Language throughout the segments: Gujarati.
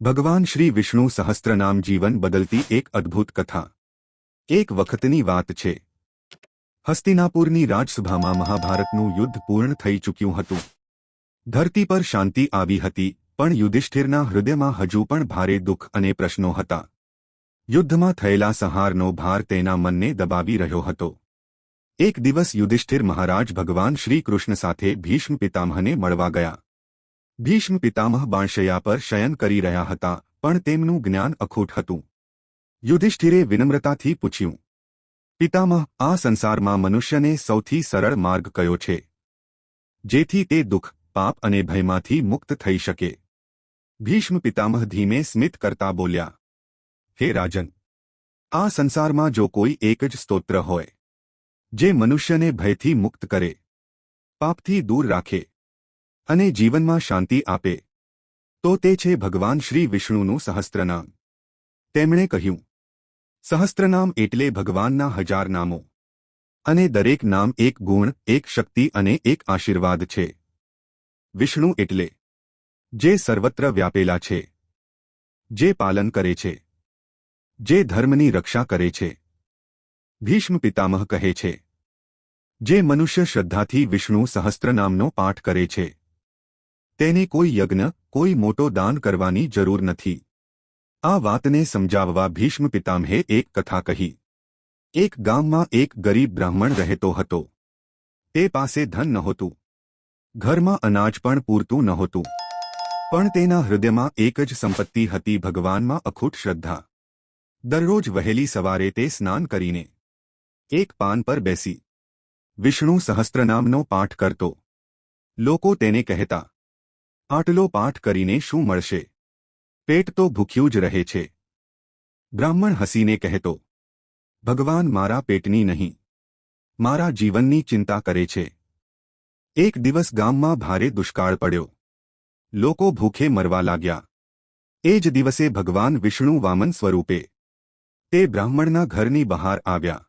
ભગવાન શ્રી વિષ્ણુ સહસ્ત્રનામ જીવન બદલતી એક અદ્ભુત કથા. એક વખતની વાત છે. હસ્તિનાપુરની રાજસભામાં મહાભારતનું યુદ્ધ પૂર્ણ થઈ ચૂક્યું હતું. ધરતી પર શાંતિ આવી હતી, પણ યુધિષ્ઠિરના હૃદયમાં હજુ પણ ભારે દુઃખ અને પ્રશ્નો હતા. યુદ્ધમાં થયેલા સંહારનો ભાર તેના મનને દબાવી રહ્યો હતો. એક દિવસ યુધિષ્ઠિર મહારાજ ભગવાન શ્રી કૃષ્ણ સાથે ભીષ્મ પિતામહને મળવા ગયા. ભીષ્મ પિતામહ બાણશૈયા પર શયન કરી રહ્યા હતા, પણ તેમનું જ્ઞાન અખૂટ હતું. યુધિષ્ઠિરે વિનમ્રતાથી પૂછ્યું, પિતામહ, આ સંસારમાં મનુષ્યને સૌથી સરળ માર્ગ કયો છે? જેથી તે દુઃખ, પાપ અને ભયમાંથી મુક્ત થઈ શકે. ભીષ્મ પિતામહ ધીમે સ્મિત કરતા બોલ્યા, હે રાજન, આ સંસારમાં જો કોઈ એક જ સ્તોત્ર હોય, જે મનુષ્યને ભયથી મુક્ત કરે, પાપથી દૂર રાખે અને જીવનમાં શાંતિ આપે. તો તે છે ભગવાન શ્રી વિષ્ણુનું સહસ્ત્રનામ. તેમણે કહ્યું, સહસ્ત્રનામ એટલે ભગવાનના હજાર નામો. અને દરેક નામ એક ગુણ, એક શક્તિ અને એક આશીર્વાદ છે. વિષ્ણુ એટલે, જે સર્વત્ર વ્યાપેલા છે. જે પાલન કરે છે. જે ધર્મની રક્ષા કરે છે. ભીષ્મ પિતામહ કહે છે. જે મનુષ્ય શ્રદ્ધાથી વિષ્ણુ સહસ્ત્રનામનો પાઠ કરે છે. તેને કોઈ યજ્ઞ, કોઈ મોટો દાન કરવાની જરૂર નથી. આ વાતને સમજાવવા ભીષ્મ પિતામહે એક કથા કહી. એક ગામમાં એક ગરીબ બ્રાહ્મણ રહેતો હતો. તે પાસે ધન નહોતું. ઘરમાં અનાજ પણ પૂરતું નહોતું. પણ તેના હૃદયમાં એક જ સંપત્તિ હતી ભગવાનમાં અખૂટ શ્રદ્ધા. દરરોજ વહેલી સવારે તે સ્નાન કરીને એક પાન પર બેસી. વિષ્ણુ સહસ્ત્રનામનો પાઠ કરતો. લોકો તેને કહેતા આટલો પાઠ કરીને શું મળશે? પેટ તો ભૂખ્યું જ રહે છે. બ્રાહ્મણ હસીને કહેતો, ભગવાન મારા પેટની નહીં. મારા જીવનની ચિંતા કરે છે. એક દિવસ ગામમાં ભારે દુષ્કાળ પડ્યો. લોકો ભૂખે મરવા લાગ્યા. એ જ દિવસે ભગવાન વિષ્ણુ વામન સ્વરૂપે તે બ્રાહ્મણના ઘરની બહાર આવ્યા.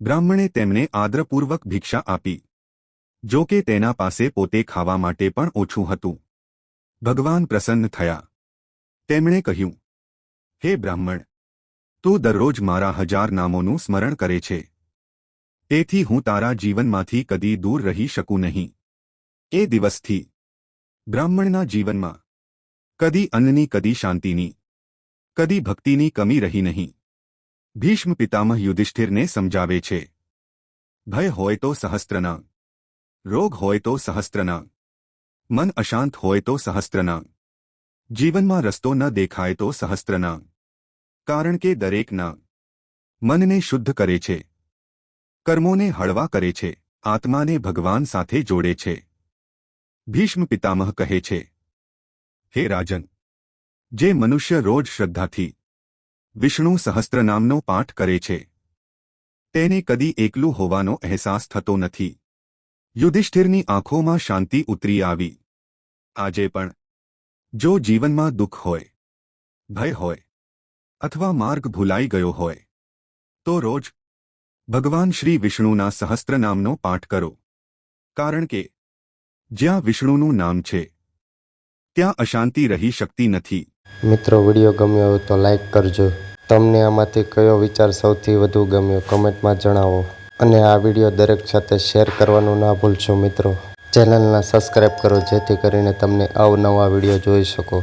બ્રાહ્મણે તેમને આદ્રપૂર્વક ભિક્ષા આપી જો કે તેના પાસે પોતે ખાવા માટે પણ ઓછું હતું. ભગવાન પ્રસન્ન થયા. તેમણે કહ્યું, હે બ્રાહ્મણ, તું દરરોજ મારા હજાર નામોનું સ્મરણ કરે છે. તેથી હું તારા જીવનમાંથી કદી દૂર રહી શકું નહીં. એ દિવસથી બ્રાહ્મણના જીવનમાં કદી અન્નની, કદી શાંતિની, કદી ભક્તિની કમી રહી નહીં. ભીષ્મ પિતામહ યુધિષ્ઠિરને સમજાવે છે. ભય હોય તો સહસ્ત્રના, રોગ હોય તો સહસ્ત્રના મન અશાંત હોય તો સહસ્ત્રનામ જીવનમાં રસ્તો ન દેખાય તો સહસ્ત્રનામ કારણ કે દરેક નામ મનને શુદ્ધ કરે છે. કર્મોને હળવા કરે છે. આત્માને ભગવાન સાથે જોડે છે. ભીષ્મ પિતામહ કહે છે, હે રાજન, જે મનુષ્ય રોજ શ્રદ્ધાથી વિષ્ણુ સહસ્ત્રનામનો પાઠ કરે છે, તેને કદી એકલું હોવાનો અહેસાસ થતો નથી. યુધિષ્ઠિરની આંખોમાં શાંતિ ઉતરી આવી. આજે પણ, જો જીવનમાં દુઃખ હોય, ભય હોય, અથવા માર્ગ ભૂલાઈ ગયો હોય, તો રોજ ભગવાન શ્રી વિષ્ણુના સહસ્ત્રનામનો પાઠ કરો. કારણ કે, જ્યાં વિષ્ણુનું નામ છે, ત્યાં અશાંતિ રહી શકતી નથી. મિત્રો, વીડિયો ગમ્યો હોય તો લાઈક કરજો. તમને આમાંથી કયો વિચાર સૌથી વધુ ગમ્યો? કમેન્ટમાં જણાવો. અને આ વીડિયો દરેક સાથે શેર કરવાનું ના ભૂલશો મિત્રો. ચેનલના સબસ્ક્રાઈબ કરો જેથી કરીને તમને અવનવા વીડિયો જોઈ શકો.